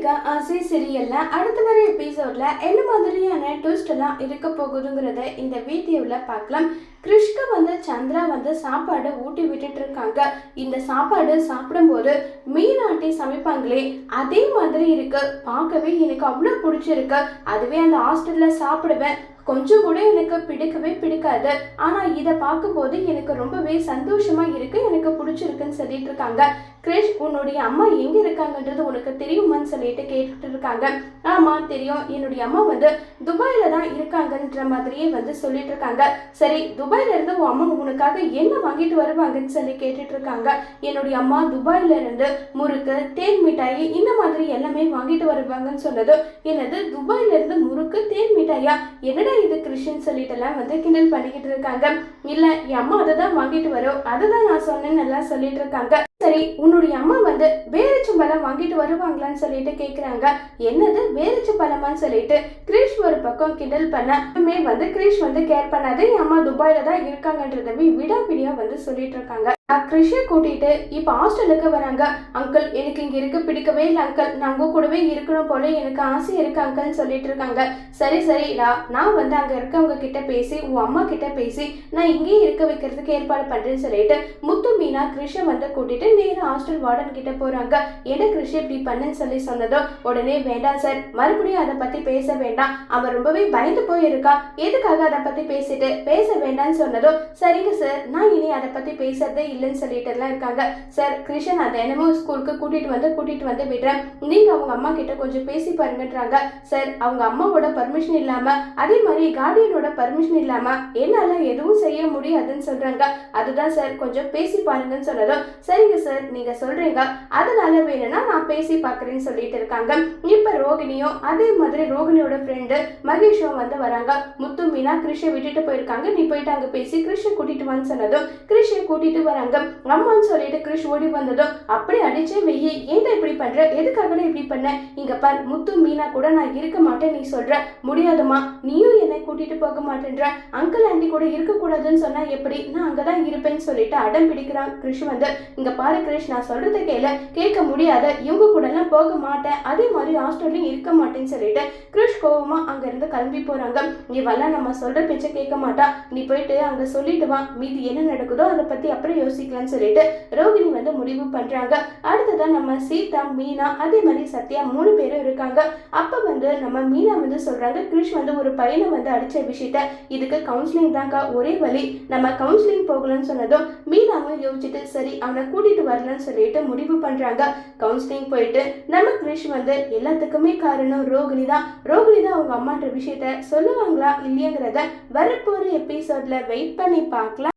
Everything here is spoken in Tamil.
இருக்க ஆசை சீரியல்ல அடுத்த வர எபிசோட்ல என்ன மாதிரியான ட்விஸ்ட் எல்லாம் இருக்க போகுதுங்கிறத இந்த வீடியோவில் பார்க்கலாம். கிருஷ்க்கு வந்து சந்திரா வந்து சாப்பாடு ஊட்டி விட்டுட்டு இருக்காங்க. இந்த சாப்பாடு சாப்பிடும்போது மீனாட்டி சமைப்பாங்களே அதே மாதிரி இருக்கு. பார்க்கவே எனக்கு அவ்வளோ பிடிச்சிருக்கு. அதுவே அந்த ஹாஸ்டல்ல சாப்பிடுவேன். கொஞ்சம் கூட எனக்கு பிடிக்கவே பிடிக்காது. ஆனா இதை பார்க்கும்போது எனக்கு ரொம்பவே சந்தோஷமா இருக்கு. எனக்கு பிடிச்சிருக்குன்னு சொல்லிட்டு இருக்காங்க. கிரிஷ் உன்னுடைய அம்மா எங்க இருக்காங்கன்றது உனக்கு தெரியுமான்னு சொல்லிட்டு கேட்டுட்டு இருக்காங்க. ஆமா தெரியும். என்னுடைய அம்மா வந்து துபாயில தான் இருக்காங்கன்ற மாதிரியே வந்து சொல்லிட்டு இருக்காங்க. சரி துபாயில இருந்து உன் அம்மா உனக்காக என்ன வாங்கிட்டு வருவாங்கன்னு சொல்லி கேட்டுட்டு இருக்காங்க. என்னுடைய அம்மா துபாயில இருந்து முறுக்கு தேன் மிட்டாய் இந்த மாதிரி எல்லாமே வாங்கிட்டு வருவாங்கன்னு சொன்னது. என்னது துபாயில இருந்து முறுக்கு தேன் மிட்டாயா? என்னடா இது கிறிஸ்டின் சொல்லிட்டு எல்லாம் வந்து கிண்டல் பண்ணிக்கிட்டு இருக்காங்க. இல்ல என் அம்மா அதை தான் வாங்கிட்டு வரும். அதை தான் நான் சொன்னேன்னு எல்லாம் சொல்லிட்டு இருக்காங்க. சரி உன்னுடைய அம்மா வந்து பேரிச்சம்பழம் வாங்கிட்டு வருவாங்களான்னு சொல்லிட்டு கேக்குறாங்க. என்னது? பேரிச்சம்பழமான்னு சொல்லிட்டு கிரீஷ் ஒரு பக்கம் கிண்டல் பண்ண மே வந்து கிரீஷ் வந்து கேர் பண்ணாது என் அம்மா துபாயில தான் இருக்காங்கன்றதவே விடாப்பிடியா வந்து சொல்லிட்டு இருக்காங்க. கிருஷியை கூட்டிட்டு இப்ப ஹாஸ்டலுக்கு வராங்க அங்கிள் எனக்கு இங்க இருக்க பிடிக்கவே இல்லை அங்கிள் நான் உங்க கூடவே இருக்கணும் போல எனக்கு ஆசை இருக்கு அங்கிள்னு சொல்லிட்டு இருக்காங்க. சரி சரிடா நான் வந்து அங்க இருக்கவங்க கிட்ட பேசி உன் அம்மா கிட்ட பேசி நான் இங்கேயே இருக்க வைக்கிறதுக்கு ஏற்பாடு பண்றேன்னு சொல்லிட்டு முத்து மீனா கிறிஷை வந்து கூட்டிட்டு நேரா ஹாஸ்டல் வார்டன் கிட்ட போறாங்க. என்ன கிருஷி இப்படி பண்ணுன்னு சொல்லி சொன்னதோ உடனே வேண்டாம் சார் மறுபடியும் அதை பத்தி பேச வேண்டாம். அவன் ரொம்பவே பயந்து போயிருக்கா. எதுக்காக அதை பத்தி பேசிட்டு பேச வேண்டாம்னு சொன்னதோ சரிங்க சார் நான் இனி அதை பத்தி பேசுறதே இல்லைன்னு சொல்லிட்டுலாம் இருக்காங்க. சார் கிருஷ்ணன் நான் தினமும் ஸ்கூலுக்கு கூட்டிட்டு வந்து கூட்டிட்டு வந்து விடுறேன். நீங்க அவங்க அம்மா கிட்ட கொஞ்சம் பேசி பாருங்கன்றாங்க. சார் அவங்க அம்மாவோட பர்மிஷன் இல்லாம அதே மாதிரி கார்டியனோட பர்மிஷன் இல்லாம என்னால எதுவும் செய்ய முடியாதுன்னு சொல்றாங்க. அதுதான் சார் கொஞ்சம் பேசி பாருங்கன்னு சொன்னதும் சரிங்க சார் நீங்க சொல்றீங்க. அதனால வேணும்னா நான் பேசி பாக்குறேன்னு சொல்லிட்டு இருக்காங்க. இப்ப ரோகிணியும் அதே மாதிரி ரோகிணியோட ஃப்ரெண்டு மகேஷும் வந்து வராங்க. முத்து மீனா கிருஷை விட்டுட்டு போயிருக்காங்க. நீ போயிட்டு அங்க பேசி கிருஷை கூட்டிட்டு வான்னு சொன்னதும் கிருஷை கூட்டிட்டு வராங்க. அம்மான்னு சொல்லிட்டு கிருஷ் ஓடி வந்ததும் அப்படி அடிச்சே வெய்யி ஏன்டா இப்படி பண்ற? எதுக்காக இப்படி பண்ண? இங்க பார் முத்து மீனா கூட நான் இருக்க மாட்டேன் நீ சொல்ற. முடியாதுமா நீயும் என்னை கூட்டிட்டு போக மாட்டேன்ற. அங்கிள் ஆண்டி கூட இருக்க கூடாதுன்னு சொன்னா எப்படி? நான் அங்கதான் இருப்பேன்னு சொல்லிட்டு அடம் பிடிக்கிறான் கிருஷ் வந்து. இங்க பாரு கிருஷ் நான் சொல்றத கேள. கேட்க முடியாத இவங்க கூட எல்லாம் போக மாட்டேன். அதே மாதிரி ஹாஸ்டல்லையும் இருக்க மாட்டேன்னு சொல்லிட்டு கிருஷ் கோவமா அங்க இருந்து கிளம்பி போறாங்க. இவெல்லாம் நம்ம சொல்ற பேச்சை கேட்க மாட்டா. நீ போயிட்டு அங்க சொல்லிட்டு வா. மீதி என்ன நடக்குதோ அதை பத்தி அப்புறம் யோசிக்கலாம்னு சொல்லிட்டு ரோகிணி வந்து முடிவு பண்றாங்க. அடுத்ததான் நம்ம சீதா மீனா அதே மாதிரி சத்யா மூணு பேரும் இருக்காங்க. அப்ப வந்து நம்ம மீனா வந்து சொல்றாங்க கிருஷ் வந்து ஒரு பையனை வந்து அடிச்ச விஷயத்த இதுக்கு கவுன்சிலிங் தான்க்கா ஒரே வழி. நம்ம கவுன்சிலிங் போகலாம்னு சொன்னதும் மீனாவும் யோசிச்சுட்டு சரி அவனை கூட்டிட்டு வரலாம்னு சொல்லிட்டு முடிவு பண்றாங்க. கவுன்சிலிங் போயிட்டு நம்ம கிருஷ் வந்து எல்லாத்துக்குமே காரணம் ரோகிணி தான். ரோகிணி தான் அவங்க அம்மான்ற விஷயத்த சொல்லுவாங்களா இல்லையாங்கிறத வரப்போற எபிசோட்ல வெயிட் பண்ணி பார்க்கலாம்.